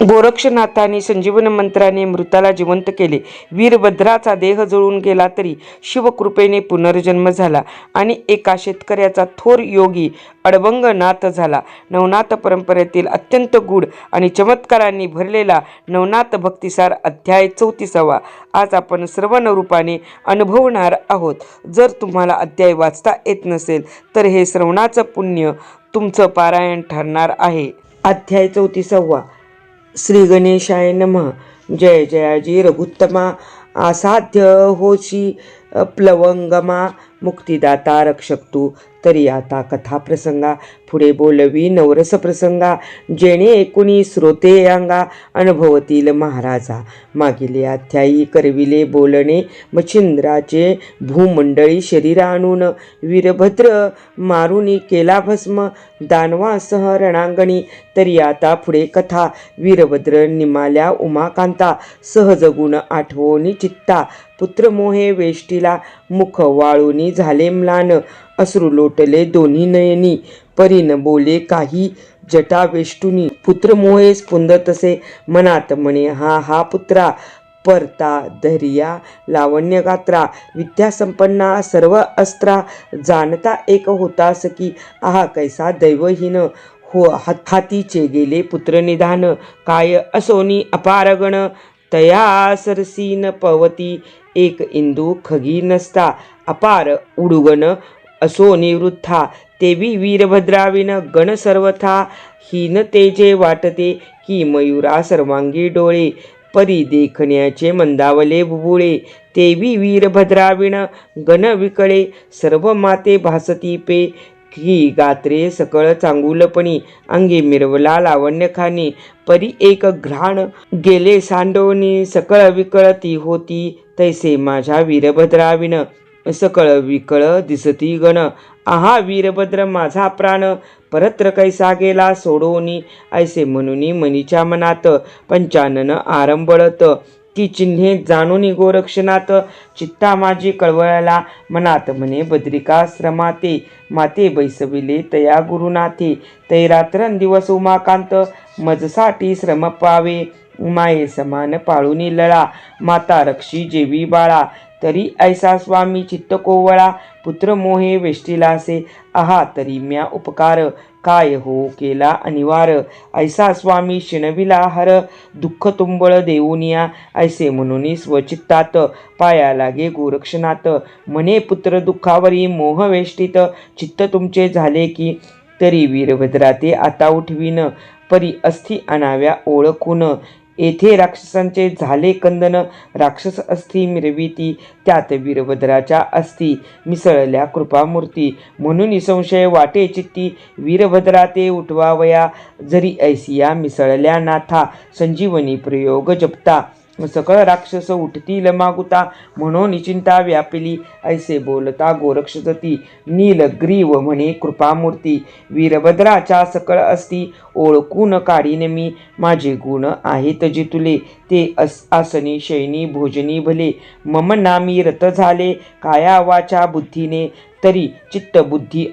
गोरक्षनाथाने संजीवन मंत्राने मृताला जिवंत केले. वीरभद्राचा देह जळून गेला तरी शिवकृपेने पुनर्जन्म झाला आणि एका शेतकऱ्याचा थोर योगी अडबंगनाथ झाला. नवनाथ परंपरेतील अत्यंत गूढ आणि चमत्कारांनी भरलेला नवनाथ भक्तिसार अध्याय चौतीसावा. आज आपण श्रवणरूपाने अनुभवणार आहोत. जर तुम्हाला अध्याय वाचता येत नसेल तर हे श्रवणाचं पुण्य तुमचं पारायण ठरणार आहे. अध्याय चौतीसावा. श्री गणेशाय नमः. जय जयाजी रघुत्तमा. असाध्य होशी प्लवंगमा. मुक्तिदाता रक्षक तू. तरी आता कथा प्रसंगा. पुढे बोलवी नवरस प्रसंगा जेणे एकोणी श्रोते अंगा अनुभवतील महाराजा. मागील अध्यायी करविले बोलणे मच्छिंद्राचे भूमंडळी शरीर आणून वीरभद्र मारुनी केला भस्म दानवासह रणांगणी. तरी आता पुढे कथा वीरभद्र निमाल्या उमाकांता सहजगुण आठवणी चित्ता पुत्र मोहे वेष्टीला मुख वाळूनी झाले म्लान अश्रू लोटले दोन्ही नयनी. परीन बोले काही जटा वेष्टुनी पुत्र मोहे स्पुंद तसे मनात म्हणे हा हा पुत्रा परता धैर्या लावण्य गात्रा विद्यासंपन्ना सर्व अस्त्रा जाणता एक होतास की आहा कैसा दैवहीन हो हातीचे गेले पुत्र निधान काय असोनी अपारगण तया सरसीन पवती एक इंदू खगी नसता अपार उडुगण असो निवृत्था तेवी वीरभद्राविन गण सर्वथा. हीन तेजे वाटते की मयुरा सर्वांगी डोळे. परी देखण्याचे मंदावले बुबुळे. तेवी वीरभद्राविण गण विकळे. सर्व माते भासती पे. ही गात्रे सकळ चांगुलपणी. अंगी मिरवला लावण्यखानी. परी एक घ्राण गेले सांडवणी सकळ विकळती होती. तैसे माझ्या वीरभद्राविण सकळ विकळ दिसती गण. आहा वीरभद्र माझा प्राण. परत्र कैसा गेला सोडोनी. ऐसे म्हणून मनीच्या मनात पंचानन आरंभळत. ती चिन्हे जाणून गोरक्षणात चित्ता माझी कळवळला मनात म्हणे बद्रिकाश्रमाते माते बैसविले तया गुरुनाथे. तै रात्रंदिवस उमाकांत. मजसाठी श्रम पावे. माये समान पाळूनी लळा. माता रक्षी जेवी बाळा. तरी ऐसा स्वामी चित्त कोवळा पुत्र मोहे वेष्टीलासे आहा तरी म्या उपकार काय हो केला अनिवार. ऐसा स्वामी शिणविला हर दुःख तुंबळ देऊनिया ऐसे म्हणून स्वचित्तात पाया लागे गोरक्षनाथ म्हणे पुत्र दुःखावरी मोह वेष्टीत चित्त तुमचे झाले की तरी वीरभद्रा ते आता उठवीन परी अस्थि अनाव्या ओळखून. येथे राक्षसांचे झाले कंदन राक्षस अस्थि मिरविती त्यात वीरभद्राच्या अस्थि मिसळल्या कृपामूर्ती. म्हणून निसंशय वाटे चित्ती वीरभद्रा ते उठवावया जरी ऐसिया मिसळल्या नाथा संजीवनी प्रयोग जपता. सकळ राक्षस उठतील मागुता म्हणून चिंता व्यापिली. ऐसे बोलता गोरक्षसती. नीलग्रीव म्हणे कृपामूर्ती वीरभद्राच्या सकळ असती ओळखून काढीन मी माझे गुण आहेत जे तुले. ते अस आसनी शैनी भोजनी भले. मम नामी रत झाले काया वाचा बुद्धीने. तरी चित्त बुद्धी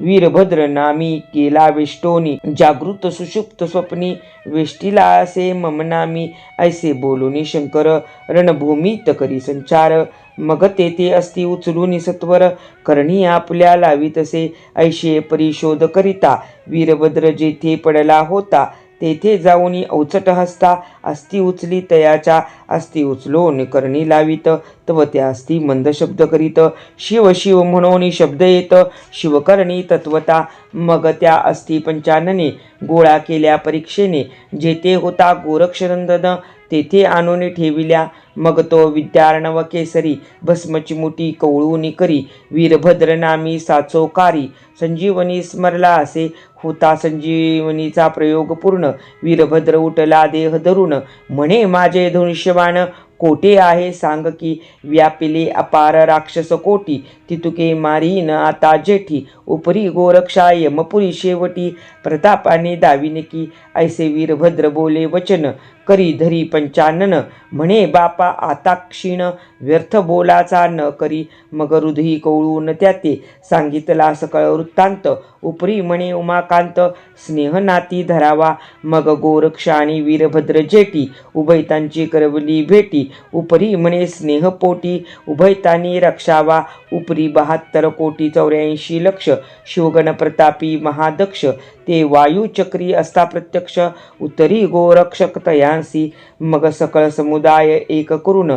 वीरभद्र नामी केला वेष्टोनी. जागृत सुषुप्त स्वप्नी. वेष्टीला असे मम नामी. ऐसे बोलूनी शंकर. रणभूमीत करी संचार. मग तेथे असती उचलून सत्वर करणी आपल्या लावी तसे ऐशे परिशोध करिता. वीरभद्र जेथे पडला होता तेथे जाऊन अवचट हसता अस्थि उचली तयाच्या अस्थि उचलून करणी लावित तव त्या अस्थि मंद शब्द करीत. शिव शिव म्हणून शब्द येत शिवकर्णी तत्वता. मग त्या अस्थि पंचानने गोळा केल्या परीक्षेने जेथे होता गोरक्षनंदन तेथे आणून ठेविल्या. मग तो विद्यार्णव केसरी भस्मची मुठी कवळून करी वीरभद्र नामी साचोकारी संजीवनी स्मरला असे. होता संजीवनीचा प्रयोग पूर्ण. वीरभद्र उठला देह धरून. म्हणे माझे धनुष्यबाण कोटे आहे? सांग की व्यापिले अपार राक्षस कोटी. तितुके मारीन आता जेठी. उपरी गोरक्षा यमपुरी शेवटी. प्रतापाने दाविने की ऐसे वीरभद्र बोले वचन. करी धरी पंचानन. म्हणे बापा आता क्षीण व्यर्थ बोलाचा न करी. मग हृदयी कवळून त्याते सांगितला सकळ वृत्तांत. उपरी म्हणे उमाकांत स्नेह नाती धरावा. मग गोरक्ष आणि वीरभद्र जेटी उभयतांची करवली भेटी. उपरी म्हणे स्नेहपोटी उभयतांनी रक्षावा. उपरी बहात्तर कोटी चौऱ्याऐंशी लक्ष. शिवगण प्रतापी महादक्ष. ते वायुचक्री असता प्रत्यक्ष उत्तरी गोरक्षक तयांसी मग सकळ समुदाय एक करून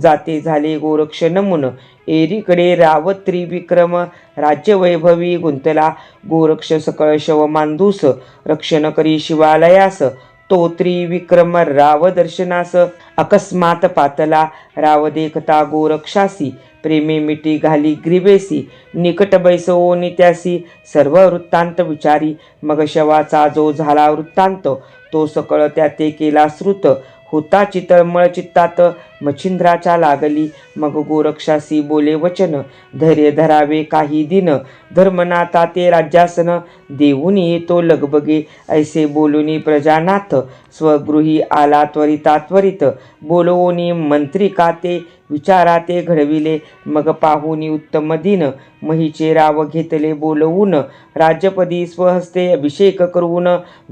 जाते झाले गोरक्ष नमुन. एरीकडे राव त्रिविक्रम राज्यवैभवी गुंतला गोरक्ष सकळ शव मांदूस रक्षण करी शिवालयास. तो त्रिविक्रम राव दर्शनास अकस्मात पातला राव देखता गोरक्षासी प्रेमे मिटी घाली ग्रिबेसी निकट बैसो नित्यासी सर्व वृत्तांत विचारी मग शवाचा जो झाला वृत्तांत तो सकळ त्या ते केला श्रुत होता चितळमळ चित्तात मच्छिंद्राच्या लागली. मग गोरक्षासी बोले वचन धैर्य धरावे काही दिन. धर्मनाथा ते राज्यासन देऊन येतो लगबगे. ऐसे बोलूनी प्रजानाथ स्वगृही आला त्वरिता त्वरित. बोलवोनी मंत्री विचारा ते घडविले. मग पाहुनी उत्तम दिन. महीचे राव घेतले बोलवून. राज्यपदी स्वहस्ते अभिषेक करून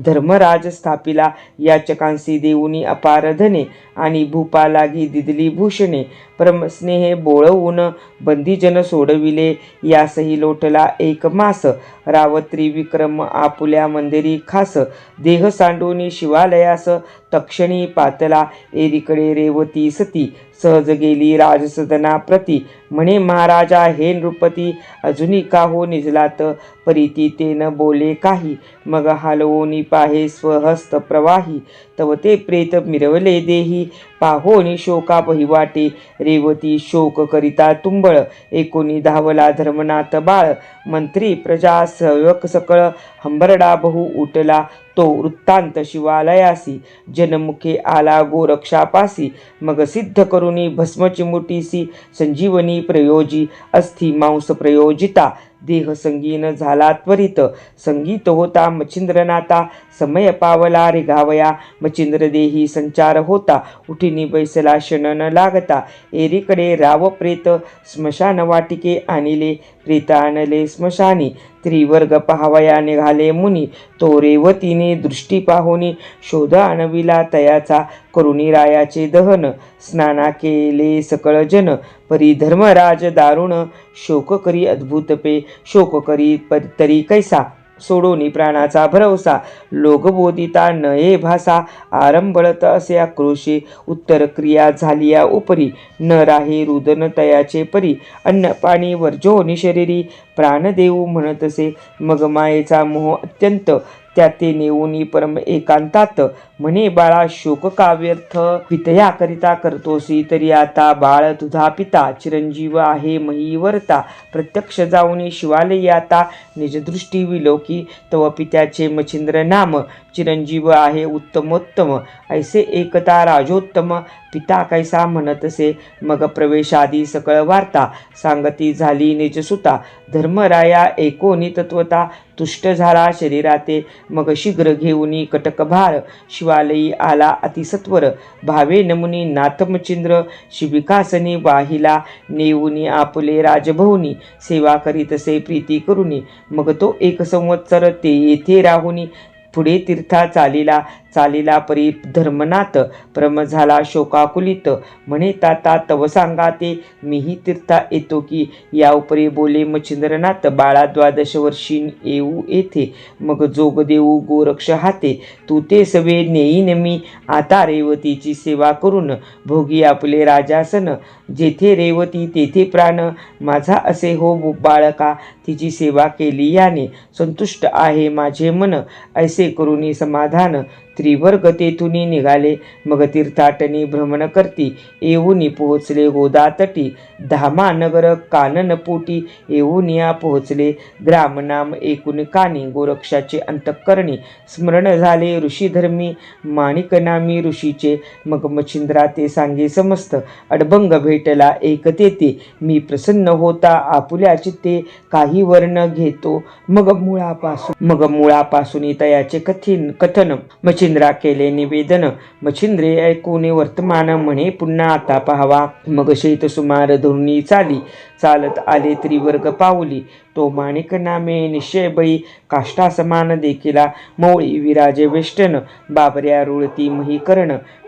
धर्मराज स्थापिला. याचकांसी देऊनी अपारधने आणि भूपा लागी दिदली भूषणे. परमस्नेहे बोळवून बंदीजन सोडविले. यासही लोटला एक मास. रावत्री विक्रम आपुल्या मंदिरी खास. देह सांडूनी शिवालयास तक्षणी पातला एरीकडे रेवती सती सहज गेली राजसदना प्रती. म्हणे महाराजा हे नृपती अजूनही का हो निजलात? परीती ते न बोले काही. मग हालवोनी पाहे स्वहस्त प्रवाही. तव ते प्रेत मिरवले देही. पाहोनी शोका पहिवाटे रेवती शोक करिता तुंबळ. एकोणी धावला धर्मनाथ बाळ. मंत्री प्रजा सेवक सकळ. हंबरडा बहु उठला तो वृत्तांत शिवालयासी जनमुखे आला गोरक्षापासी मग सिद्ध करुणी भस्मचिमुटीसी संजीवनी प्रयोजी अस्थि मांस प्रयोजिता देह संगीन झाला त्वरित संगीत होता मच्छिंद्रनाथा समय पावला रे गावया मच्छिंद्र देही संचार होता उठिनी बैसला क्षण न लागता एरीकडे राव प्रेत स्मशान वाटिके आणिले प्रेत आणले स्मशानी. त्रिवर्ग पाहावया निघाले मुनी. तोरेवतीने दृष्टी पाहुनी शोध आणविला तयाचा करुणी रायाचे दहन. स्नाना केले सकळ जन. परी धर्मराज दारुण. शोक करी अद्भुत पे. शोक करी तरी कैसा. सोडोनी प्राणाचा भरवसा. लोकबोधिता नये भासा. आरंभळत असे आक्रोशे उत्तर क्रिया झालिया उपरी. न राही रुदन तयाचे परी. अन्न पाणी वर्जोनी शरीरी. प्राण देऊ म्हणतसे मग मायेचा मोह अत्यंत. त्या ते नेऊनी परम एकांतात. म्हणे बाळा शोक का करतोसी तरी आता बाळ तुझा पिता चिरंजीव आहे महीवरता प्रत्यक्ष जाऊनी शिवालयी आता. निजदृष्टी विलोकी तव पित्याचे मच्छिंद्र नाम. चिरंजीव आहे उत्तमोत्तम ऐसे एकता राजोत्तम. पिता कैसा म्हणतसे मग प्रवेशादी सकळ वार्ता. सांगती झाली निजसुता धर्मराया एकोनी तत्वता तुष्ट झाला शरीराते मग शीघ्र घेऊनी कटकभार. शिवालयी आला अतिसत्वर. भावे नमुनी नाथमचिंद्र शिबिकासनी वाहिला नेऊनी आपुले राजभवनी सेवा करीतसे प्रीती करुनी. मग तो एक संवत्सर ते येथे राहुनी पुढे तीर्था चालिला चालिला परी धर्मनाथ प्रम झाला शोकाकुलित. म्हणे ताता तव सांगा ते मीही तीर्था येतो की? या उपरी बोले मच्छिंद्रनाथ बाळा द्वादश वर्षी येऊ येथे. मग जोग देऊ गोरक्ष हाते. तू ते सवे नेईन मी आता रेवतीची सेवा करून भोगी आपले राजासन. जेथे रेवती तेथे प्राण. माझा असे हो बाळका तिची सेवा केली याने संतुष्ट आहे माझे मन. ऐसे करुनी समाधान त्रिवर्ग तेथुनी निघाले. मग तीर्थाटनी भ्रमण करती. येऊनी पोहोचले गोदातटी. धामा नगर काननपोटी येऊनिया पोहोचले. ग्रामनाम एकूण कानी गोरक्षाचे अंतःकरणी. स्मरण झाले ऋषीधर्मी माणिकनामी ऋषीचे. मग मच्छिंद्रा ते सांगे समस्त. अडबंग भेटला एक तेथे. मी प्रसन्न होता आपुल्या चित्ते. काही वर्ण घेतो. मग मुळापासून मग मुळापासून तयाचे कथिन कथन मच्छ मच्छिंद्रा केले निवेदन. मच्छिंद्रे ऐकून वर्तमान म्हणे पुन्हा आता पाहावा. मग शेत सुमार धरुणी चाली. चालत आले त्रिवर्ग पावली तो माणिक नामे निश्चय बळी काष्टा समान देखिला मौळी विराजे वेष्टन बाबऱ्या रुळती मही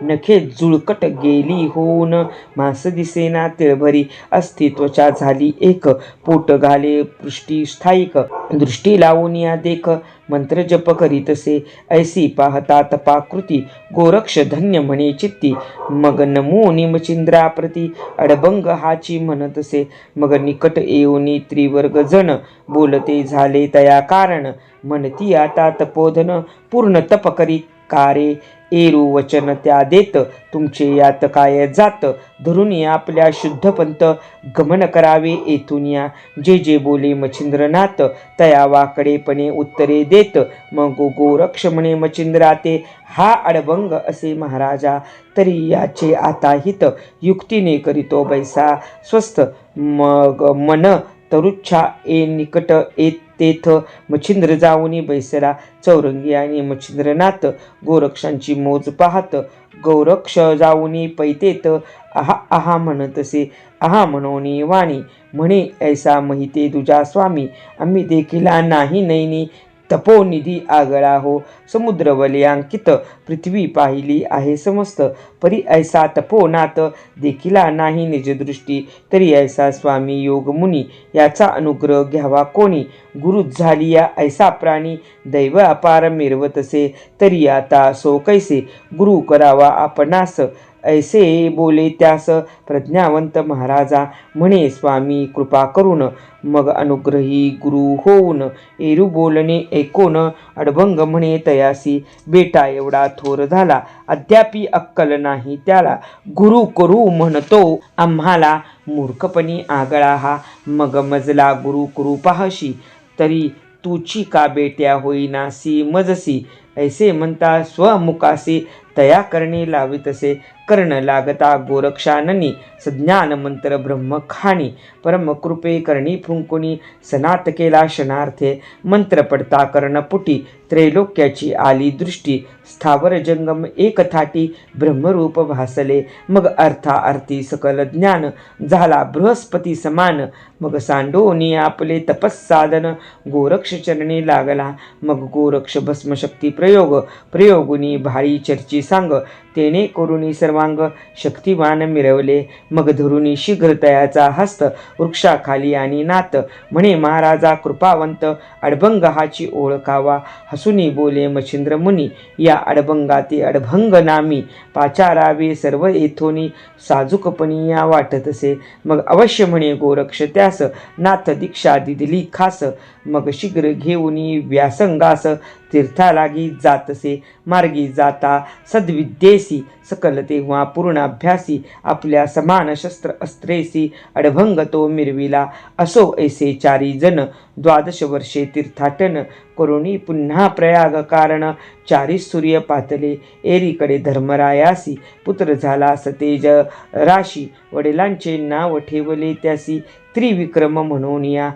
नखे जुळकट गेली होऊन मास दिसेना तिळभरी अस्तित्वच्या झाली एक पोट घाले पृष्टी स्थायिक दृष्टी लावून या देख मंत्र जप करीतसे ऐसी पाहता तपाकृती गोरक्ष धन्य म्हणे चित्ती मग नमो निमचिंद्राप्रती अडबंग हाची म्हणतसे मग निकट येऊनी त्रिवर्ग जण बोलते झाले तया कारण. म्हणती आता तपोधन पूर्ण तप करी. कारे एरू वचन त्या देत. तुमचे यात काय जात? धरून आपल्या शुद्धपंत. गमन करावे येथून या. जे जे बोले मच्छिंद्रनाथ तया वाकडेपणे उत्तरे देत. मग गोरक्ष म्हणे मच्छिंद्राते हा अडबंग असे महाराजा तरी याचे आता हित. युक्तीने करीतो बैसा. स्वस्त मग मन तरुच्छा ए निकट ए तेथ मच्छिंद्र जाऊनी बैसला चौरंगी आणि मच्छिंद्रनाथ गोरक्षांची मोज पाहत गौरक्ष जाऊनी पैतेत आहा आहा म्हणतसे आहा म्हणोनी वाणी म्हणे ऐसा महिते तुझा स्वामी आम्ही देखिला नाही नैनी तपोनिधी आगळा हो समुद्र वलयांकित पृथ्वी पाहिली आहे समस्त. परी ऐसा तपोनात देखिला नाही निजदृष्टी. तरी ऐसा स्वामी योग मुनी याचा अनुग्रह घ्यावा कोणी? गुरु झाली या ऐसा प्राणी दैव अपार मिरवतसे. तरी आता सो कैसे? गुरु करावा आपणास. ऐसे बोले त्यास प्रज्ञावंत महाराजा. म्हणे स्वामी कृपा करून मग अनुग्रही गुरु होऊन एरू बोलणे ऐकून अडभंग म्हणे तयासी. बेटा एवढा थोर झाला. अद्यापी अक्कल नाही त्याला. गुरु करू म्हणतो आम्हाला. मूर्खपणी आगळा हा. मग मजला गुरु करू पाहशी. तरी तुची का बेट्या होईनासी मजसी? ऐसे म्हणता स्वमुखासी. तया करणे लावितसे. कर्ण लागता गोरक्षाननी सज्ञान मंत्र ब्रह्म खाणी परमकृपे करणी फुंकुनी सनात केला क्षणार्थे मंत्र पडता कर्णपुटी त्रैलोक्याची आली दृष्टी स्थावर जंगम एकथाटी ब्रह्मरूप भासले. मग अर्था अर्थी सकल ज्ञान झाला बृहस्पती समान. मग सांडोनी आपले तपस्साधन गोरक्ष चरणी लागला. मग गोरक्ष भस्मशक्ती प्रयोग प्रयोगुनी भाळी चर्ची सांग. तेने करुणी सर्वांग शक्तिवान मिळवले मग धरुणी शीघ्र तयाचा हस्त वृक्षाखाली आणि नात. म्हणे महाराजा कृपावंत अडभंग हाची ओळखावा. हसुनी बोले मच्छिंद्र मुनी या अडभंगाते अडभंग नामी पाचारावे सर्व येथोनी साजूकपणी या वाटतसे मग अवश्य म्हणे गोरक्ष त्यास नाथ दीक्षा दिली खास. मग शीघ्र घेऊनी व्यासंगास तीर्थालागी जातसे मार्गी जाता सद्विद्येसी सकल तेव्हा पूर्ण अभ्यासी आपल्या समान शस्त्र अस्त्रेसी अडभंग तो मिरविला असो ऐसे चारी जन द्वादश वर्षे तीर्थाटन करुणी पुन्हा प्रयाग कारण चारी सूर्य पातले एरीकडे धर्मरायासी पुत्र झाला सतेज राशी वडिलांचे नाव ठेवले त्यासी त्रिविक्रम म्हणून या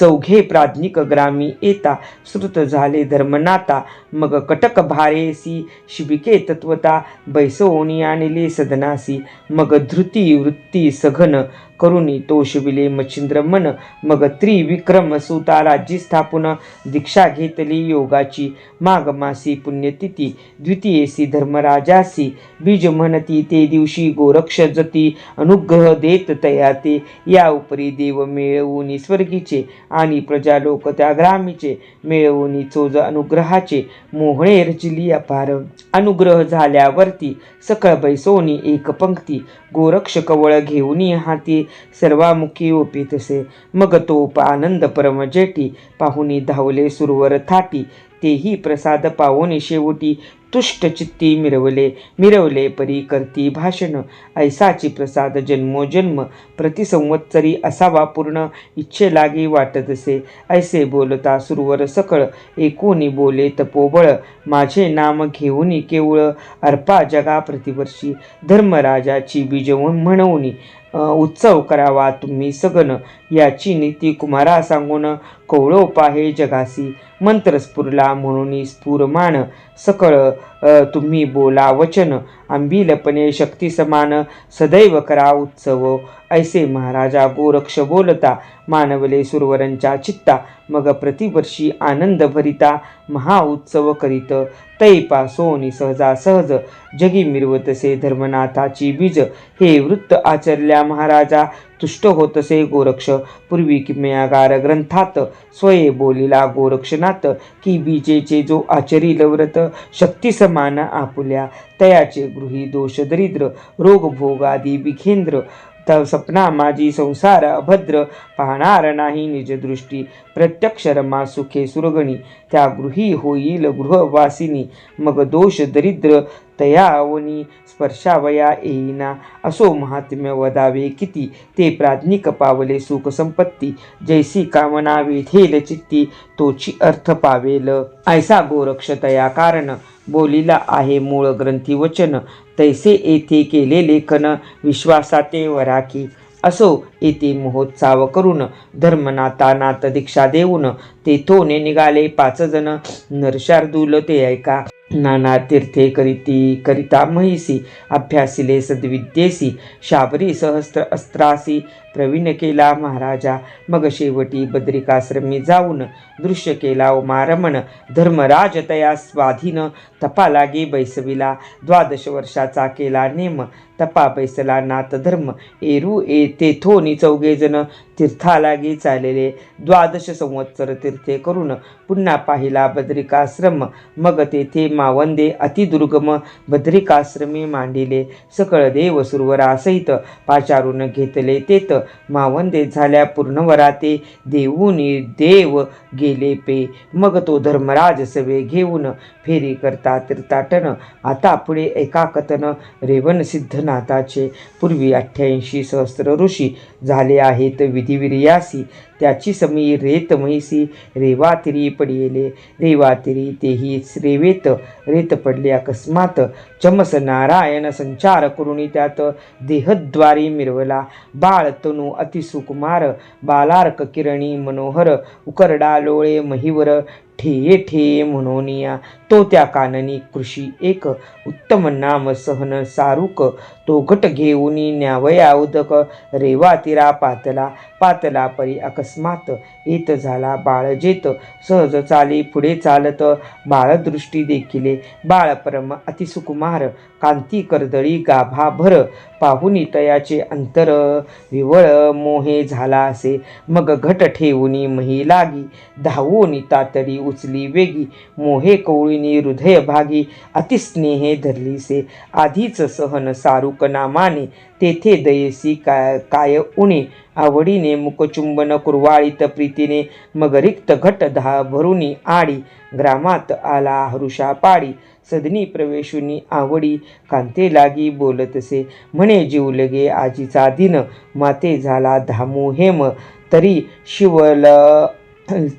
चौघे प्राज्ञिक ग्रामी येता श्रुत झाले धर्मनाता मग कटक भारेसी शिबिके तत्वता बैसवणी आणले सदनासी. मग धृती वृत्ती सघन करुणी तोषविले मच्छिंद्र मन मग त्रिविक्रम सुता स्थापून स्थापन दीक्षा घेतली योगाची. माघमासी पुण्यतिथी द्वितीयेसी धर्मराजासी. बीज म्हणती ते दिवशी गोरक्ष जती अनुग्रह देत तया ते. या उपरी देव मिळवून स्वर्गीचे आणि प्रजालोक त्या ग्रामीचे मिळवून चोज अनुग्रहाचे. मोहळे रचली अपार. अनुग्रह झाल्यावरती सकळ बैसोनी एक पंक्ती. गोरक्ष कवळ घेऊन हाती सर्वामुखी ओपितसे मग तोप आनंद परम जेटी. पाहुनी धावले सुरवर थाटी. तेही प्रसाद पावोनी शेवटी. तुष्ट चित्ती मिरवले मिरवले परी करती भाषण. ऐसाची प्रसाद जन्मोजन्म प्रतिसंवत्सरी असावा पूर्ण. इच्छे लागी वाटत असे ऐसे बोलता सुरवर सकळ. एकूणी बोले तपोबळ माझे नाम घेऊनी केवळ. अर्पा जगा प्रतिवर्षी धर्मराजाची बीज म्हणवणी. उत्सव करावा. तुम्ही सगन याची नीती कुमारा सांगून कौळोपा हे जगासी. मंत्र स्फुरला म्हणून स्फुरमान सकळ तुम्ही बोला वचन. आंबीलपणे शक्ती समान सदैव करा उत्सव. ऐसे महाराजा गोरक्ष बोलता मानवले सुरवरांच्या चित्ता मग प्रतिवर्षी आनंद भरिता महाउत्सव करीत. तैपा सोनी सहजा सहज जगी मिरवतसे धर्मनाथाची बीज. हे वृत्त आचरल्या महाराजा तुष्ट होत असे गोरक्ष. पूर्वी किमयागार ग्रंथात स्वये बोलिला गोरक्षनाथ की बीजेचे जो आचरी लव्रत शक्ती समान आपुल्या. तयाचे गृही दोष दरिद्र रोगभोगादी विखेंद्र त सपना माझी संसार अभद्र पाहणार नाही निजदृष्टी प्रत्यक्ष रमा सुखे सुरगणी त्या गृही होईल गृहवासिनी. मग दोष दरिद्र तयावनी स्पर्शावया येईना. असो महात्म्य वदावे किती. ते प्राज्ञिक पावले सुखसंपत्ती जैसी कामना वेधेल चित्ती तोची अर्थ पावेल. ऐसा गोरक्ष तया कारण. बोलिला आहे मूळ ग्रंथी वचन. तैसे येथे केले लेखन. विश्वासाते वराकी. असो येथे महोत्साव करून. धर्मनाथा नाथ दीक्षा देऊन. तेथोने निघाले पाच जण. नरशार्दूल ते ऐका. नाना तीर्थे करीती करिता महिसी अभ्यासिले सद्विद्येसी शाबरी सहस्त्र अस्त्रासी प्रवीण केला महाराजा. मग शेवटी बद्रिकाश्रमी जाऊन दृश्य केला उमारमण. धर्मराज तया स्वाधीन. तपा लागे बैसविला. द्वादश वर्षाचा केला नेम. तपा बैसला नाथ धर्म. एरू ए तेथोनी चौघे जण. तीर्थालागे चालले. द्वादश संवत्सर तीर्थे करून पुन्हा पाहिला बद्रिकाश्रम. मग तेथे मावंदे अतिदुर्गम. बद्रिकाश्रमी मांडिले. सकळ देव सुरवरासहित पाचारून घेतले तेत. मावंदे झाल्या पूर्णवराते देऊनी देव गेले पे. मग तो धर्मराज सवे घेऊन फेरी करता तीर्थाटन आता पुढे एकाकतन रेवन सिद्धनाथाचे पूर्वी अठ्ठ्याऐंशी सहस्र ऋषी झाले आहेत विधिविर्यासी. त्याची समी रेत म्हैसी रेवातिरी पडिले रेवातिरी तेही रेवेत रेत पडले अकस्मात. चमस नारायण संचार करुणी त्यात देहद्वारी मिरवला. बाळ तनू अतिसुकुमार बालार्क किरणी मनोहर उकरडा लोळे महिवर ठेये ठेये म्हणून म्हणोनिया तो त्या काननी कृषी एक उत्तम नाम सहन सारुक. तो घट घेऊन न्यावया उदक. रेवा तिरा पातला पातला परी अकस्मात. येत झाला बाळ जेत. सहज चाली पुढे चालत. बाळदृष्टी देखिले. बाळ परम अतिसुकुमार. कांती कर्दळी गाभा भर पाहुनी तयाचे अंतर विवळ मोहे झाला असे. मग घट ठेवूनी मही लागी धावूनी तातडी उचली वेगी. मोहे कवळीनी हृदय भागी अतिस्नेहे धरलीसे आधीच सहन सारुक नामाने तेथे दयेसी काय काय उणे. आवडीने मुखचुंबन कुरवाळीत प्रीतीने मग रिक्त घट धा भरुनी आडी. ग्रामात आला हरुषा पाडी. सदनी प्रवेशुनी आवडी कांते लागी बोलतसे. म्हणे जीव लगे आजीचा दिन माते झाला धामू हेम तरी शिवल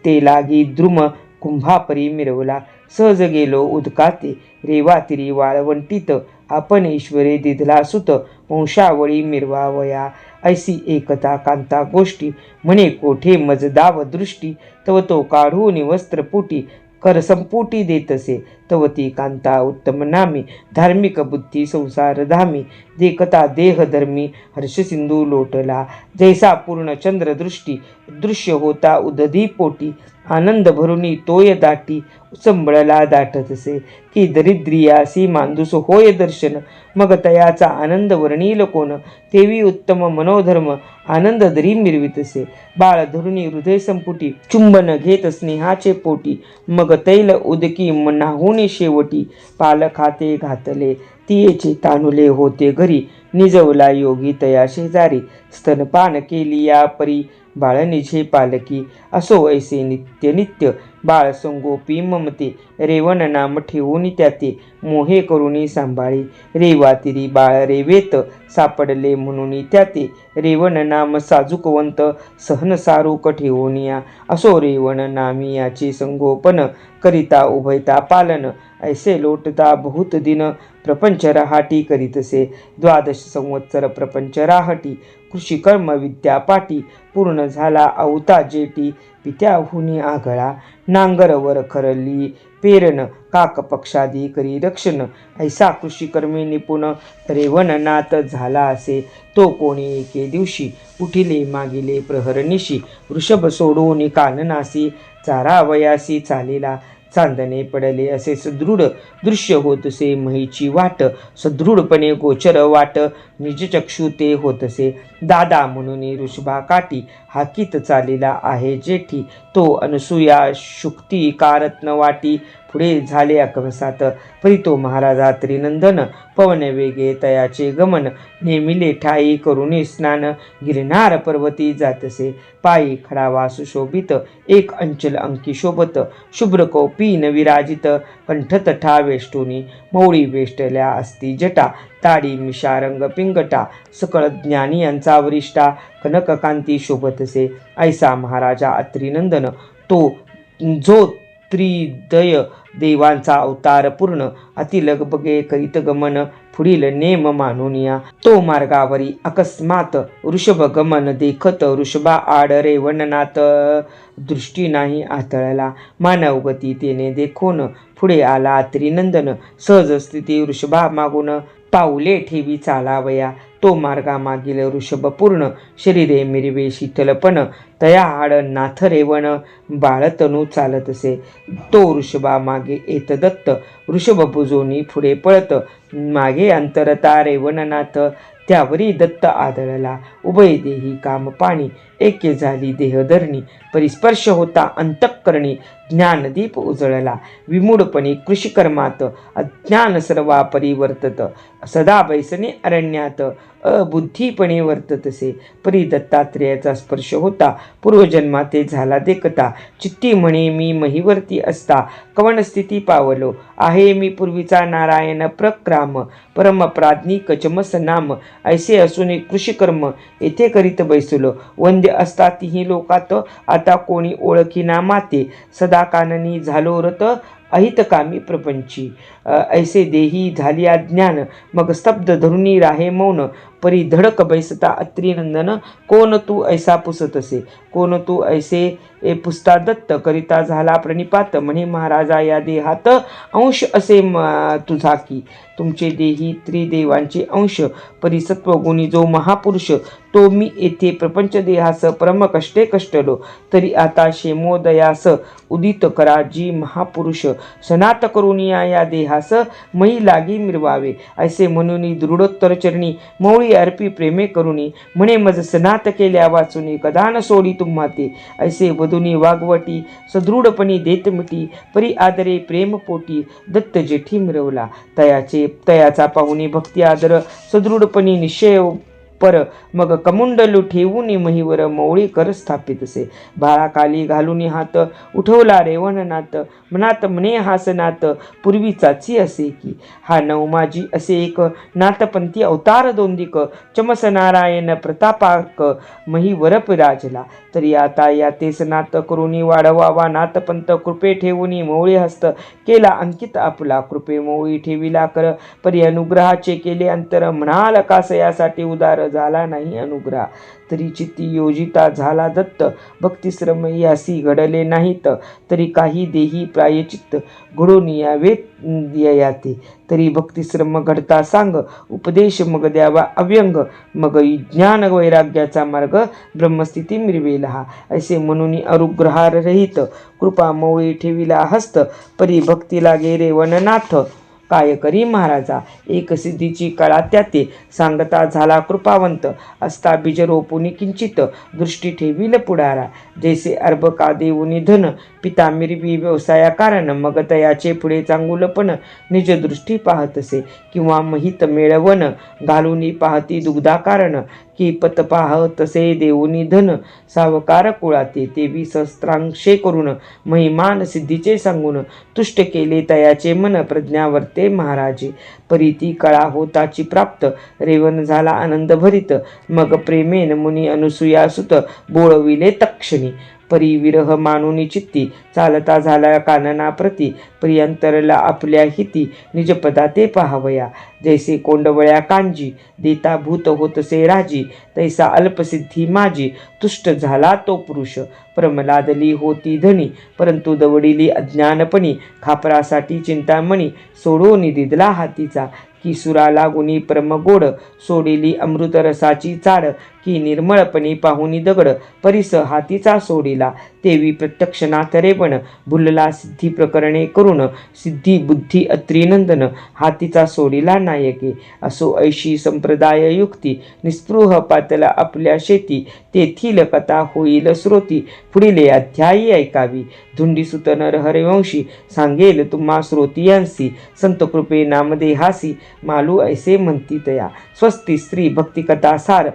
ते लागी द्रुम कुंभापरी मिरवला. सहज गेलो उदकाते रेवातिरी वाळवंटीत आपण ईश्वरे दिधला सुत वंशावळी मिरवावया. ऐसी एकता कांता गोष्टी म्हणे कोठे मजदाव दृष्टी तव तो काढून वस्त्रपुटी कर संपुटी देतसे. तवती कांता उत्तम नामी धार्मिक बुद्धी संसार धामी देखता देह धर्मी हर्षसिंधू लोटला जैसा पूर्ण चंद्रदृष्टी दृश्य होता उदधी पोटी आनंद भरुनी तोय दाटी संबळला दाटतसे की दरिद्रियासी मांदूस होय दर्शन मग तयाचा आनंद वर्णील कोण तेवी उत्तम मनोधर्म आनंद दरी मिरवितसे बाळ धरुणी हृदय संपुटी चुंबन घेत स्नेहाचे पोटी मग तैल उदकी मनाहून नाहुनी शेवटी पाल खाते घातले. तियेचे तानुले होते घरी. निजवला योगी तया शेजारी. स्तनपान केली या परी बाळनिझे पालकी. असो ऐसे नित्य नित्य. बाळ संगोपी ममते. रेवण नाम ठेवून त्याते. मोहे करुणी सांभाळी. रेवातिरी बाळ रेवेत. सापडले म्हणून त्याते रेवण नाम साजूकवंत सहनसारुक ठेवूनिया असो रेवण नामी याचे संगोपन करिता उभयता पालन. ऐसे लोटता बहुत दिन प्रपंच रहाटी करीतसे. द्वादश संवत्सर प्रपंच राहटी कृषिकर्म विद्यापाटी पूर्ण झाला अवता जेटी पित्याहुनी आगळा. नांगरवर खरली पेरण काक पक्षादी करी रक्षण ऐसा कृषी कर्मी निपुण रेवणनाथ झाला असे. तो कोणी एके दिवशी उठिले मागिले प्रहरनिशी वृषभ सोडून काननासी चारावयासी चालेला. चांदणे पडले असे सुदृढ दृश्य होतसे महीची वाट सदृढपणे गोचर वाट निजचक्षु ते होतसे दादा म्हणून ऋषभा काठी हाकीत चालिला आहे जेठी तो अनसुया शुक्ती कारत्न वाटी पुढे झाले अकमसात परी तो महाराजा त्रिनंदन पवन वेगे तयाचे गमन नेमिले ठाई करुणी स्नान. गिरनार पर्वती जातसे पायी खडावा सुशोभित. एक अंचल अंकी शोभत शुभ्र कौपीन विराजित. कंठत ठा वेष्टुनी मौळी वेष्टल्या असती जटा. ताडी मिशारंग पिंगटा सकळ ज्ञानी यांचा वरिष्ठा. कनककांती शोभतसे ऐसा महाराजा अत्रिनंदन. तो जो त्रिदय देवांचा अवतार पूर्ण अतिलगबगे करीत गमन पुढील नेम मानूनिया तो मार्गावरी अकस्मात वृषभ गमन देखत वृषभा आड रेवणनात दृष्टी नाही आतळला. मानवगती तेने देखून पुढे आला. त्रिनंदन सहज स्थिती वृषभा मागून पाऊले ठेवी चालावया. तो मार्गामागील वृषभ पूर्ण शरीरे मिरवे शीतलपण तया आड नाथ रेवण बाळतनू चालतसे तो वृषभामागे येत दत्त वृषभ पुढे पळत मागे अंतरता रेवणनाथ त्यावरी दत्त आदळला. उभय देही काम पाणी एके झाली देहधरणी परिस्पर्श होता अंतःकरणी ज्ञानदीप उजळला. विमूढपणे कृषिकर्मात अज्ञान सर्वा परिवर्तत सदा बैसने अरण्यात अबुद्धीपणे वर्ततसे. परी दत्तात्रेयाचा स्पर्श होता पूर्वजन्मा ते झाला देखता. चित्ती म्हणे मी महिवर्ती असता कवनस्थिती पावलो? आहे मी पूर्वीचा नारायण प्रक्राम परमप्राज्ञी कचमस नाम. ऐसे असून कृषिकर्म येथे करीत बैसलो. वंद्य असता तिही लोकात आता कोणी ओळखीना माते. सदा काननी झालो रत अहितकामी प्रपंची. ऐसे देही झाली ज्ञान मग स्तब्ध धरुणी राहे मौन परी धडक बैसता अत्रिनंदन कोण तू ऐसा पुसतसे? कोण तू ऐसे ए पुसता दत्त करिता झाला प्रणिपात म्हणे महाराजा या देहात अंश असे म- तुझा की. तुमचे देही त्रिदेवांचे अंश परिसत्वगुणी जो महापुरुष तो मी येथे प्रपंच देहास परम कष्टे कष्टलो तरी आता शेमोदयास उदित करा जी महापुरुष. सनात करुनिया या देहास मयी लागी मिरवावे. असे म्हणून दृढोत्तर चरणी मौळी अर्पी प्रेमे करुणी म्हणे मज सनात केल्या वाचुनी कदान सोडी तुम्हा ते ऐसे वधुनी वागवटी सदृढपणी देत मिटी परी आदरे प्रेम पोटी दत्त जेठी मिरवला. तयाचे तयाचा पाहुणे भक्ती आदर सदृढपणी निश्चय पर मग कमुंडलू ठेवून महिवर मौळी कर स्थापितसे बाळाकाली घालून हात उठवला रेवणनाथ मनात म्हणे पूर्वी चाची असे की. हा नवमाजी असे एक नाथपंथी अवतार दोंदिक. चमस नारायण प्रतापाक महीवर राजला तरी आता या तेच नात करुणी वाढवावा नाथपंत कृपे ठेवून मौळी हस्त केला अंकित आपला. कृपे मौळी ठेविला कर परी अनुग्रहाचे केले अंतर म्हणाल कास यासाठी उदार. झाला नाही अनुग्रह. तरी चित्ती योजिता झाला दत्त. भक्तिश्रम यासी घडले नाहीत. तरी काही देही प्रायचित्त घडून यावे याते तरी भक्तिश्रम घडता सांग. उपदेश मग द्यावा अव्यंग. मग ज्ञान वैराग्याचा मार्ग ब्रह्मस्थिती मिरवेला. हा असे म्हणून अनुग्रहार रहित कृपा मोळी ठेविला हस्त. परी भक्तीला गेरे वननाथ. काय करी महाराजा. एक सिद्धीची कळा त्याते. सांगता झाला कृपावंत. असता बीज रोपुनी किंचित दृष्टी ठेवील पुढारा. जैसे अर्भ का देऊनी धन पिता मिरवी व्यवसाया कारण मग तयाचे पुढे चांगुलपण निजदृष्टी पाहत पाहतसे. किंवा महित मेळवण घालूनी पाहती दुग्धा कारण की पत पाह तसे देऊनी धन सावकार कुळाते देवी सहस्त्रांक्षे करून महिमान सिद्धीचे सांगून तुष्ट केले तयाचे मन प्रज्ञावर्ते महाराजे. परीती कळा होताची प्राप्त रेवन झाला आनंद भरित मग प्रेमेन मुनी अनुसुयासुत बोळविले तक्षणी. परी विरह मानुनी चित्ती चालता झाला काननाप्रती प्रियंतरला आपल्या हिती निजपदा ते पाहावया. जैसे कोंडवळ्या कांजी देता भूत होतसे राजी तैसा अल्पसिद्धी माझी तुष्ट झाला तो पुरुष. प्रमलादली होती धनी परंतु दवडिली अज्ञानपणी खापरासाठी चिंतामणी सोडून दिदला हातीचा. की सुरा लागुनी परमगोड सोडिली अमृतरसाची चाड की निर्मळपणे पाहुनी दगड परिस हातीचा सोडिला. तेवी प्रत्यक्ष नाथरेपण भुलला सिद्धी प्रकरणे करून सिद्धी बुद्धी अत्रिनंदन हातीचा सोडिला नायके. असो ऐशी संप्रदाय युक्ती निस्पृह पातला आपल्या शेती तेथील कथा होईल श्रोती पुढील अध्यायी ऐकावी. धुंडीसुत नरहरिवंशी सांगेल तुम्हा श्रोतियांसी संत कृपे नामदेहासी मालू ऐसे म्हणती तया. स्वस्ती स्त्री भक्तिकथा सार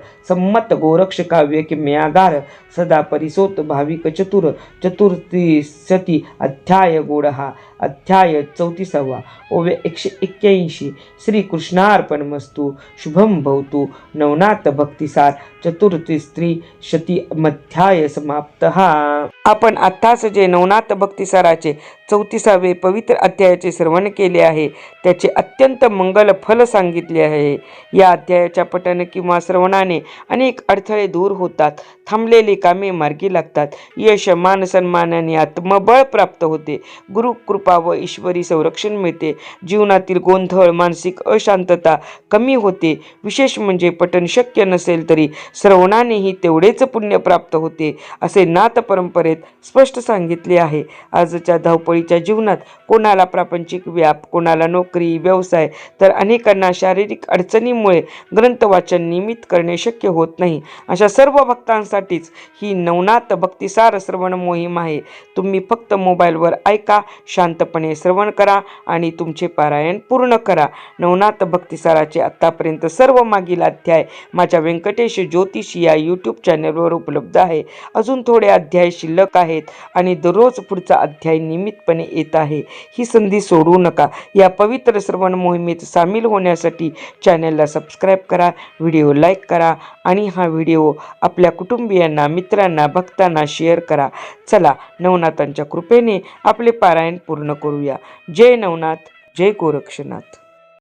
मत गोरक्ष काव्य किम्यागार सदा परिसोत भाविक चतुर चतुर्थी सती अध्याय गोड हा अध्याय चौतीसावा. ओव्य एकशे एक्क्याऐंशी. श्रीकृष्णार्पण मस्तू शुभम भवतु. नवनाथ भक्तिसार. चतुर्थी स्त्री शती मध्याय समाप्त. हा आपण आत्ताच जे नवनाथ भक्तिसाराचे चौतीसावे पवित्र अध्यायाचे श्रवण केले आहे त्याचे अत्यंत मंगल फल सांगितले आहे. या अध्यायाच्या पठन किंवा श्रवणाने अनेक अडथळे दूर होतात थांबलेली कामे मार्गी लागतात. यश मान सन्मानाने आत्मबळ प्राप्त होते. गुरुकृपा सेवा व ईश्वरी संरक्षण मिळते. जीवनातील गोंधळ मानसिक अशांतता कमी होते. विशेष म्हणजे पठण शक्य नसेल तरी श्रवणानेही तेवढेच पुण्य प्राप्त होते असे नाथ परंपरेत स्पष्ट सांगितले आहे. आजच्या धावपळीच्या जीवनात कोणाला प्रापंचिक व्याप कोणाला नोकरी व्यवसाय तर अनेकांना शारीरिक अडचणीमुळे ग्रंथ वाचन नियमित करणे शक्य होत नाही. अशा सर्व भक्तांसाठीच ही नवनाथ भक्तिसार श्रवण मोहीम आहे. तुम्ही फक्त मोबाईलवर ऐका शांत शांतपणे श्रवण करा आणि तुमचे पारायण पूर्ण करा. नवनाथ भक्तिसाराचे आत्तापर्यंत सर्व मागील अध्याय माझ्या व्यंकटेश ज्योतिषी या यूट्यूब चॅनलवर उपलब्ध आहे. अजून थोडे अध्याय शिल्लक आहेत आणि दररोज पुढचा अध्याय नियमितपणे येत आहे. ही संधी सोडू नका. या पवित्र श्रवण मोहिमेत सामील होण्यासाठी चॅनलला सबस्क्राईब करा व्हिडिओ लाईक करा आणि हा व्हिडिओ आपल्या कुटुंबियांना मित्रांना भक्तांना शेअर करा. चला नवनाथांच्या कृपेने आपले पारायण पूर्ण करूया. जय नवनाथ जय गोरक्षनाथ.